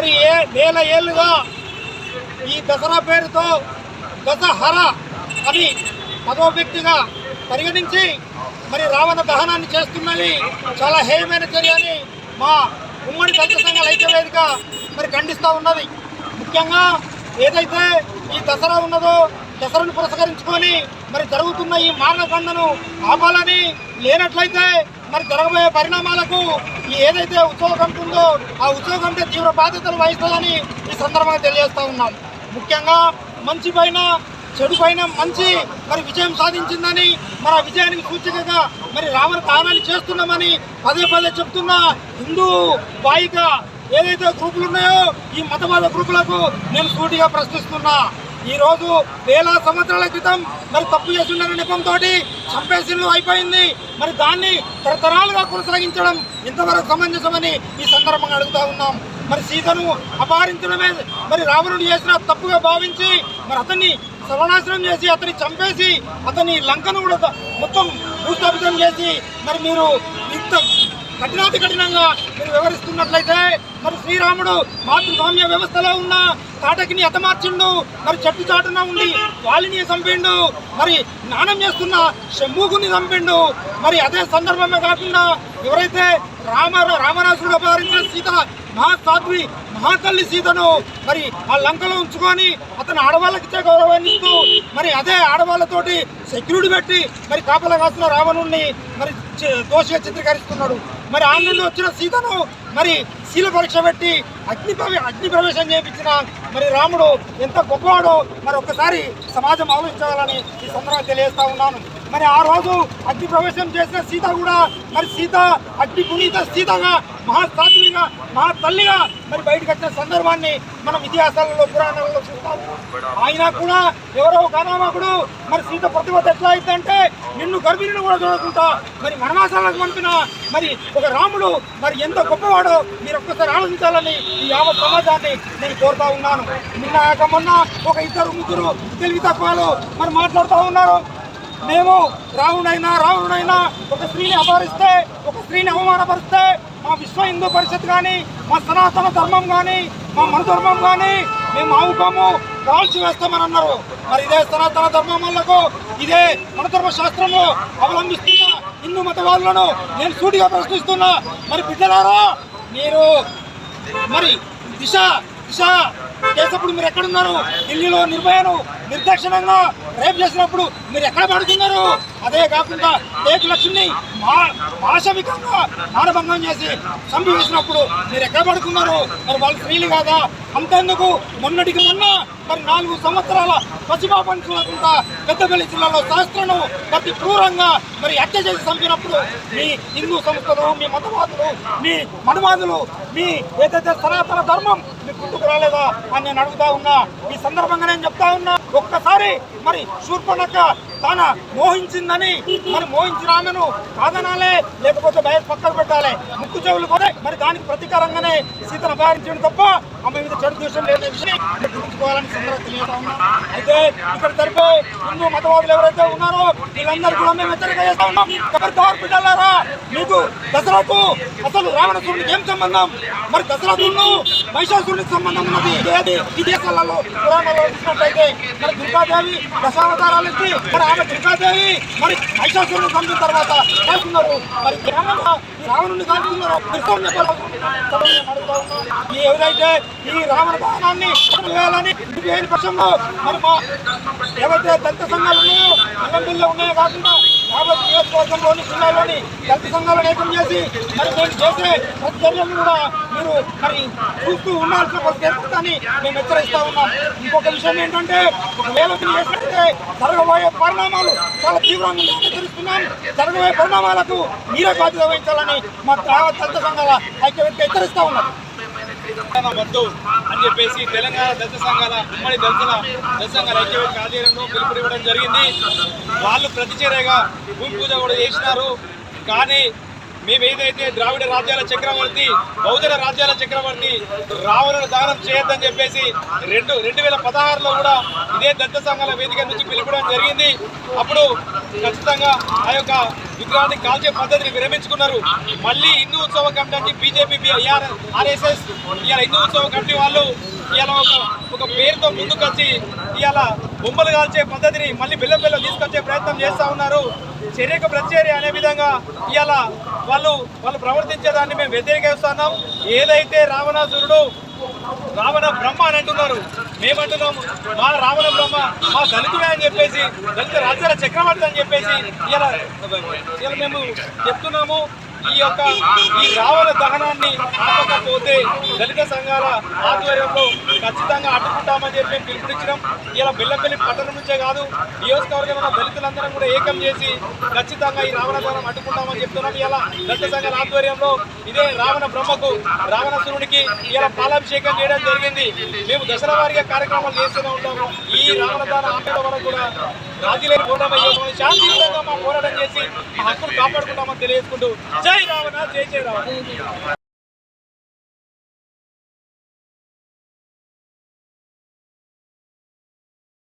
మరి ఏ వేల ఏళ్ళుగా ఈ దసరా పేరుతో దసహర అని పదో వ్యక్తిగా పరిగణించి మరి రావణ దహనాన్ని చేస్తున్నది చాలా హేయమైన చర్య అని మా ఉమ్మడి దళిత సంఘాల ఐక్యవేదిక మరి ఖండిస్తూ ఉన్నది. ముఖ్యంగా ఏదైతే ఈ దసరా ఉన్నదో దసరాను పురస్కరించుకొని మరి జరుగుతున్న ఈ మారణకాండను ఆపాలని లేనట్లయితే మరి జరగబోయే పరిణామాలకు ఈ ఏదైతే ఉత్సవ కమిటీ ఉందో ఆ ఉత్సవ కమిటీ తీవ్ర బాధ్యతలు వహిస్తుందని ఈ సందర్భంగా తెలియజేస్తా ఉన్నాం. ముఖ్యంగా మంచి పైన చెడు పైన మంచి మరి విజయం సాధించిందని మరి ఆ విజయానికి సూచికగా మరి రావణ దానాలు చేస్తున్నామని పదే పదే చెప్తున్న హిందూ వాయిక ఏదైతే గ్రూపులు ఉన్నాయో ఈ మతవాద గ్రూపులకు నేను సూటిగా ప్రశ్నిస్తున్నా. ఈ రోజు వేల సంవత్సరాల క్రితం మరి తప్పు చేస్తున్న నెపంతో చంపేసిల్లు అయిపోయింది. మరి దాన్ని తరతరాలుగా కొనసాగించడం ఇంతవరకు సమంజసమని ఈ సందర్భంగా అడుగుతా ఉన్నాం. మరి సీతను అపహరించడమే మరి రావణుడు చేసిన తప్పుగా భావించి మరి అతన్ని సర్వనాశనం చేసి అతన్ని చంపేసి అతని లంకను కూడా మొత్తం భూస్థాపితం చేసి మరి మీరు ఇంత కఠినాతి కఠినంగా మీరు వివరిస్తున్నట్లయితే మరి శ్రీరాముడు మాతృస్వామ్య వ్యవస్థలో ఉన్న తాటకిని ఎతమార్చిండు మరి చెట్టు చాటున ఉండి వాలిని చంపిండు. మరి స్నానం చేస్తున్న శంభూకుని చంపిండు. మరి అదే సందర్భమే కాకుండా ఎవరైతే రామ రామరాసుడు అపహరించిన సీత మహాసాధ్వి మహాతల్లి సీతను మరి ఆ లంకలో ఉంచుకొని అతను ఆడవాళ్ళకి ఇచ్చే గౌరవాన్ని ఇస్తూ మరి అదే ఆడవాళ్ళతోటి సెక్యూరిటీ పెట్టి మరి కాపలా కాసిన రావణుణ్ణి మరి దోషిగా చిత్రీకరిస్తున్నాడు. మరి ఆ నుండి వచ్చిన సీతను మరి శీల పరీక్ష పెట్టి అగ్ని అగ్ని ప్రవేశం చేయించిన మరి రాముడు ఎంత గొప్పవాడో మరి ఒక్కసారి సమాజం ఆలోచించాలని ఈ సందర్భంగా తెలియజేస్తా ఉన్నాను. మరి ఆ రోజు అగ్ని ప్రవేశం చేసిన సీత కూడా మరి సీత అగ్ని పునీత సీతగా మహాసాధ్విగా మా తల్లిగా మరి బయటకు వచ్చిన సందర్భాన్ని మనం ఇతిహాసాలలో పురాణాలలో చూస్తాము. ఆయన కూడా ఎవరో కానామాకుడు మరి సీత ప్రతిభ ఎట్లా అయిందంటే నిన్ను గర్భిణిని కూడా చూడకుండా మరి మరణాశాలకు పంపిన మరి ఒక రాముడు మరి ఎంత గొప్పవాడో మీరు ఒక్కసారి ఆలోచించాలని ఈ యావత్ సమాజాన్ని నేను కోరుతా ఉన్నాను. నిన్న కాక మొన్న ఒక ఇద్దరు ముగ్గురు తెలివి తక్కువలు మరి మాట్లాడుతూ ఉన్నారు. మేము రావుడైనా రావుడైనా ఒక స్త్రీని అపహరిస్తే ఒక స్త్రీని అవమానపరిస్తే మా విశ్వ హిందూ పరిషత్ కానీ మా సనాతన ధర్మం కానీ మా మన ధర్మం కానీ మేము ఆవుకోము కాల్చి వేస్తామని అన్నారు. మరి ఇదే సనాతన ధర్మములకు వాళ్ళకు ఇదే మన ధర్మ శాస్త్రంలో అవలంబిస్తున్న హిందూ మతవాదులను నేను సూటిగా ప్రశ్నిస్తున్నా. మరి బిడ్డలారా మీరు మరి దిశ దిశ చేసినప్పుడు మీరు ఎక్కడున్నారు? ఢిల్లీలో నిర్భయను నిర్దక్షిణంగా రేపు చేసినప్పుడు మీరు ఎక్కడ పడుతున్నారు? అదే కాకుండా టేకు లక్ష్మిని మా మానభంగం చేసి చంపివేసినప్పుడు మీరు ఎక్కడ పడుకున్నారు? మరి వాళ్ళు స్త్రీలు కాదా? అంతేందుకు? మొన్నటికి మొన్న మరి నాలుగు సంవత్సరాల పసిపాపని పెద్దపల్లి జిల్లాలో శాస్త్రను ప్రతి క్రూరంగా మరి హత్య చేసి చంపినప్పుడు మీ హిందూ సంస్థలు మీ మతవాదులు మీ మనువాదులు మీ ఏదైతే సనాతన ధర్మం మీ గుర్తుకు రాలేదా? అని నేను అడుగుతా ఉన్నా. ఈ సందర్భంగా నేను చెప్తా ఉన్నా. ఒక్కసారి మరి శూర్పణక తాన మోహించిందని? మరి మోహించిన ఆమెను కాదనాలే లేకపోతే బయట పక్కన పెట్టాలి. ముక్కు చెవులు కూడా మరి దానికి ప్రతీకారంగానే సీతను అపహరించడం తప్ప ఆమె మీద చెడు దృశ్యం లేని విషయం మీరు గుర్తుంచుకోవాలని తెలియజేస్తా అయితే ఇక్కడ జరిపే హిందూ మతవాదులు ఎవరైతే ఉన్నారో వీళ్ళందరూ కూడా మేము హెచ్చరిక చేస్తా ఉన్నాం. ఖబర్దార్ బిడ్డలారా మీకు దసరాకు అసలు రావణసురుడికి ఏం సంబంధం? మరి దసరాకు మహిషాసురుడికి సంబంధం ఉన్నది. ఏది? విదేశాలలో పురాణాలలో చూసినట్లయితే మరి దుర్గాదేవి దశావతారాలకి మరి ఆమె దుర్గాదేవి మరి మహిషాసురుని చంపిన తర్వాత చేస్తున్నారు మరి గ్రామంలో రావణుని కాల్చున్నారు కృష్ణుని చెప్పాలి ఎవరైతే ఈ రావణ దహనాన్ని వేయాలని లేని పక్షంలో మరి మా ఏవైతే దళిత సంఘాలు ఉన్నాయో అల్లంబిల్లో ఉన్నాయో కాకుండా కాబట్టి నియోజకవర్గంలోని జిల్లాలోని దళిత సంఘాలను ఏకం చేసి మరి మేము చేసే ప్రతి చర్యలను కూడా మీరు మరి చూస్తూ ఉండాల్సిన పరిస్థితి ఏర్పడుతుందని మేము హెచ్చరిస్తా ఉన్నాం. ఇంకొక విషయం ఏంటంటే ఒకవేళ మీరు చేసినట్లయితే జరగబోయే పరిణామాలు చాలా తీవ్రంగా హెచ్చరిస్తున్నాం. జరగబోయే పరిణామాలకు మీరే బాధ్యత వహించాలని మా దళిత సంఘాల ఐక్యవేదిక హెచ్చరిస్తా ఉన్నాం వద్దు అని చెప్పేసి తెలంగాణ దళిత సంఘాల ఉమ్మడి దళితుల దళిత సంఘాల ఐక్యవేదిక ఆధ్వర్యంలో పిలుపునివ్వడం జరిగింది. వాళ్ళు ప్రతిచర్యగా భూమి పూజ కూడా చేసినారు. కానీ మేము ఏదైతే ద్రావిడ రాజ్యాల చక్రవర్తి బహుజన రాజ్యాల చక్రవర్తి రావణుని దానం చేయొద్దని చెప్పేసి రెండు రెండు వేల పదహారులో కూడా ఇదే దత్త సంఘాల వేదిక నుంచి పిలుపడం జరిగింది. అప్పుడు ఖచ్చితంగా ఆ యొక్క విగ్రహాన్ని కాల్చే పద్ధతిని విరమించుకున్నారు. మళ్ళీ హిందూ ఉత్సవ కమిటీ బీజేపీ ఆర్ఎస్ఎస్ ఇవాళ హిందూ ఉత్సవ కమిటీ వాళ్ళు ఇవాళ ఒక ఒక పేరుతో ముందుకొచ్చి ఇవాళ బొమ్మలు కాల్చే పద్ధతిని మళ్ళీ బిల్ల బిల్ల తీసుకొచ్చే ప్రయత్నం చేస్తా ఉన్నారు. చర్యకు ప్రతిచర్య అనే విధంగా ఇవాళ వాళ్ళు వాళ్ళు ప్రవర్తించేదాన్ని మేము వ్యతిరేకిస్తున్నాం. ఏదైతే రావణాసురుడు రావణ బ్రహ్మ అని అంటున్నారు మేమంటున్నాం మా రావణ బ్రహ్మ మా దళితుడే అని చెప్పేసి దళిత రాజ్యాల చక్రవర్తి అని చెప్పేసి ఇలా ఇలా మేము చెప్తున్నాము. ఈ యొక్క ఈ రావణ దహనాన్ని ఆపకపోతే దళిత సంఘాల ఆధ్వర్యంలో ఖచ్చితంగా అడ్డుకుంటామని చెప్పి మేము పిలుపునిచ్చినాం. ఇలా బెల్లంపల్లి పట్టణం నుంచే కాదు నియోజకవర్గం దళితులందరం కూడా ఏకం చేసి ఖచ్చితంగా ఈ రావణ దహనం అడ్డుకుంటామని చెప్తున్నాం. ఇలా దళిత సంఘాల ఆధ్వర్యంలో ఇదే రావణ బ్రహ్మకు రావణాసురుడికి ఇలా పాలాభిషేకం చేయడం జరిగింది. మేము దశల వారిగా కార్యక్రమాలు చేస్తూనే ఉంటాము ఈ రావణ దహన ఆటల వరకు కూడా రాజీ లేని పోరాటం చేస్తామని శాంతియుతంగా మా పోరాటం చేసి మా హక్కులు కాపాడుకుంటామని తెలియజేసుకుంటూ జై రావణ జై జై రావణ